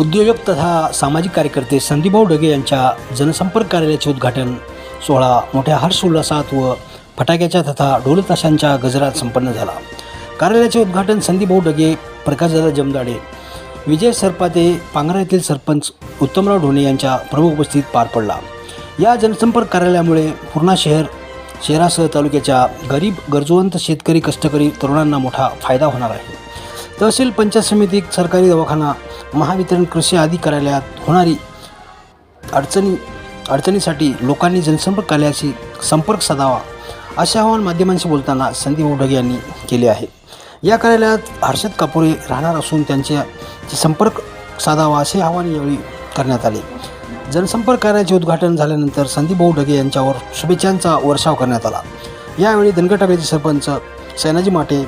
उद्योजक तथा सामाजिक कार्यकर्ते संदीपभाऊ ढगे यांच्या जनसंपर्क कार्यालयाचे उद्घाटन सोहळा मोठ्या हर्षोल्लासात व फटाक्याच्या तथा ढोलताशांच्या गजरात संपन्न झाला. कार्यालयाचे उद्घाटन संदीपभाऊ ढगे प्रकाशदादा जमदाडे विजय सरपाते पांगरा येथील सरपंच उत्तमराव ढोणे यांच्या प्रमुख उपस्थित पार पडला. या जनसंपर्क कार्यालयामुळे पूर्णा शहर शहरासह तालुक्याच्या गरीब गरजवंत शेतकरी कष्टकरी तरुणांना मोठा फायदा होणार आहे. तहसील पंचायत समिती सरकारी दवाखाना महावितरण कृषी आदी कार्यालयात होणारी अडचणी अडचणीसाठी लोकांनी जनसंपर्क कार्यालयाशी संपर्क साधावा असे आवाहन माध्यमांशी बोलताना संदीप उडगे यांनी केले आहे. या कार्यालयात हर्षद कापुरे राहणार असून त्यांच्या संपर्क साधावा असे आवाहन यावेळी करण्यात आले. जनसंपर्क कार्याचे उद्घाटन झाल्यानंतर संदीप भाऊ ढगे यांच्यावर शुभेच्छांचा वर्षाव करण्यात आला. यावेळी धनगटाबेचे सरपंच सैनाजी माटे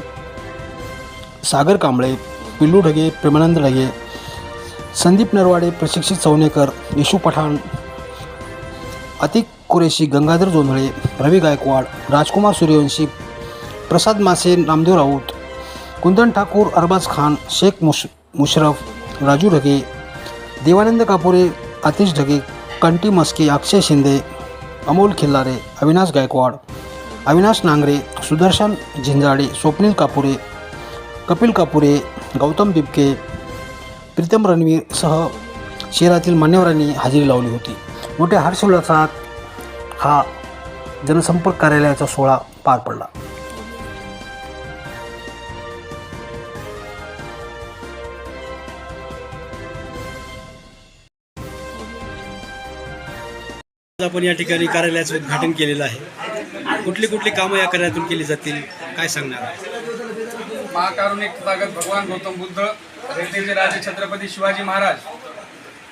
सागर कांबळे पिल्लू ढगे प्रेमानंद ढगे संदीप नरवाडे प्रशिक्षित चवणेकर येशू पठाण अतिक कुरेशी गंगाधर जोंधळे रवी गायकवाड राजकुमार सूर्यवंशी प्रसाद मासे नामदेव राऊत कुंदन ठाकूर अरबाज खान शेख मुश मुशरफ राजू ढगे देवानंद कापुरे आतिश ढगे कंटी मस्के अक्षय शिंदे अमोल खिल्लारे अविनाश गायकवाड अविनाश नांगरे सुदर्शन झिंजाडे स्वप्नील कापुरे कपिल कापुरे गौतम बिबके प्रीतम रणवीर सह शहरातील मान्यवरांनी हजेरी लावली होती. मोठ्या हर्षोल्लासात हा जनसंपर्क कार्यालयाचा सोहळा पार पडला. आज आपण या ठिकाणी कार्यालयाचं उद्घाटन केलेलं आहे. कुठली कुठली कामं या कार्यालयातून केली जातील? काय सांगणार? आहे महाकारुणिक भगवान गौतम बुद्ध. रेड्डीचे राजे छत्रपती शिवाजी महाराज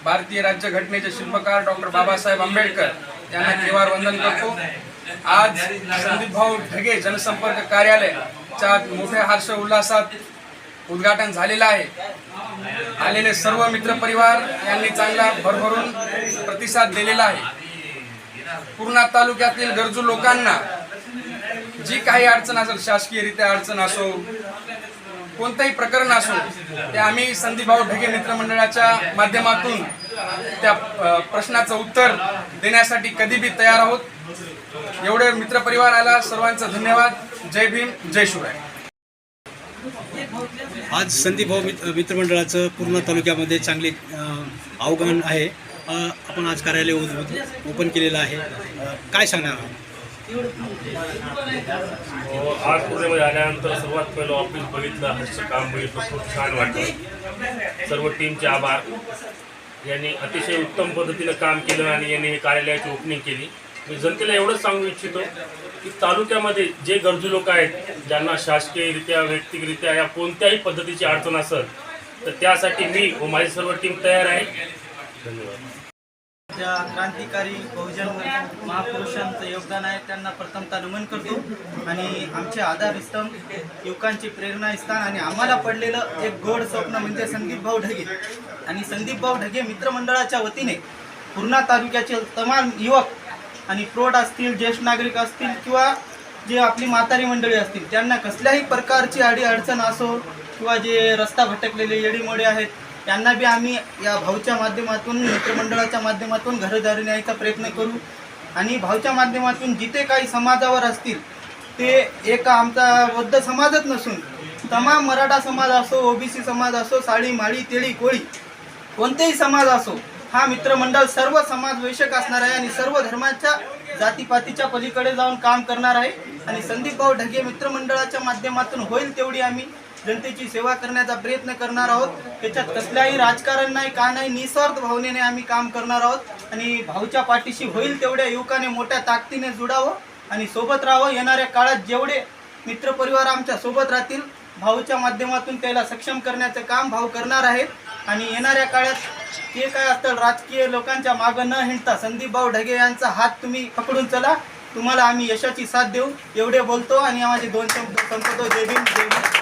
भारतीय राज्यघटनेचे शिल्पकार डॉक्टर बाबासाहेब आंबेडकर यांना केवार वंदन करतो. आज संदीप भाऊ ढगे जनसंपर्क कार्यालयाच्या मोठ्या हर्ष उल्हासात उद्घाटन झालेलं आहे. आलेले सर्व मित्रपरिवार यांनी चांगला भरभरून प्रतिसाद दिलेला आहे. पूर्णा तालुक्यातील गरजू लोकांना जी काही अडचण असेल शासकीयरित्या अडचण असो कोणतंही प्रकरण असो ते आम्ही संदीपभाऊ ढगे मित्रमंडळाच्या माध्यमातून त्या प्रश्नाचं उत्तर देण्यासाठी कधी बी तयार आहोत. एवढे मित्रपरिवाराला सर्वांचा धन्यवाद. जय भीम जय शिवराय. आज संदीप भाऊ मित्र मित्रमंडळाचं पूर्ण तालुक्यामध्ये चांगले अं, आव्हान आहे. आपण आज कार्यालय ओपन केलेलं आहे. काय सांगणार आठ हो, आज आल्यानंतर सर्वात पहिलं ऑफिस बघितलं हर्ष काम बघितलं खूप छान वाटलं. सर्व टीमचे आभार. यांनी अतिशय उत्तम पद्धतीनं काम केलं आणि यांनी हे कार्यालयाची ओपनिंग केली. मी जनतेला एवढंच सांगू इच्छितो की तालुक्यामध्ये जे गरजू लोक आहेत ज्यांना शासकीयरित्या वैयक्तिकरित्या या कोणत्याही पद्धतीची अडचण असेल तर त्यासाठी मी व माझी सर्व टीम तयार आहे. धन्यवाद. त्या क्रांतिकारी बहुजन महापुरुषांचं योगदान आहे त्यांना प्रथमतः नमन करतो. आणि आमचे आधारस्तंभ युवकांचे प्रेरणास्थान आणि आम्हाला पडलेलं एक गोड स्वप्न म्हणजे संदीप भाऊ ढगे. आणि संदीप भाऊ ढगे मित्रमंडळाच्या वतीने पूर्णा तालुक्याचे तमाम युवक आणि प्रौढ असतील ज्येष्ठ नागरिक असतील किंवा जे आपली म्हातारी मंडळी असतील त्यांना कसल्याही प्रकारची अडी अडचण असो किंवा जे रस्ता भटकलेले येडीमोडे आहेत त्यांना बी आम्ही या भाऊच्या माध्यमातून मित्रमंडळाच्या माध्यमातून घरदारी न्यायचा प्रयत्न करू. आणि भाऊच्या माध्यमातून जिथे काही समाजावर असतील ते एक आमचा बौद्ध समाजच नसून तमाम मराठा समाज असो ओबीसी समाज असो साडी माळी तेळी कोळी कोणतेही समाज असो हा मित्रमंडळ सर्व समाज वैशक असणार आहे आणि सर्व धर्माच्या जातीपातीच्या पलीकडे जाऊन काम करणार आहे. आणि संदीप भाऊ ढगे मित्रमंडळाच्या माध्यमातून होईल तेवढी आम्ही जनतेची सेवा करण्याचा प्रयत्न करणार आहोत. त्याच्यात कसल्याही राजकारण नाही का नाही निस्वार्थ भावनेने आम्ही काम करणार आहोत. आणि भाऊच्या पाठीशी होईल तेवढ्या युवकाने मोठ्या ताकदीने जुडावं आणि सोबत राहावं. येणाऱ्या काळात जेवढे मित्रपरिवार आमच्यासोबत राहतील भाऊच्या माध्यमातून त्याला सक्षम करण्याचं काम भाऊ करणार आहेत. आणि येणाऱ्या काळात जे काय असतं राजकीय लोकांच्या मागं न हिंडता संदीप भाऊ ढगे यांचा हात तुम्ही पकडून चला. तुम्हाला आम्ही यशाची साथ देऊ. एवढे बोलतो आणि माझे दोन शब्द संपतो जय भीम जय भीम.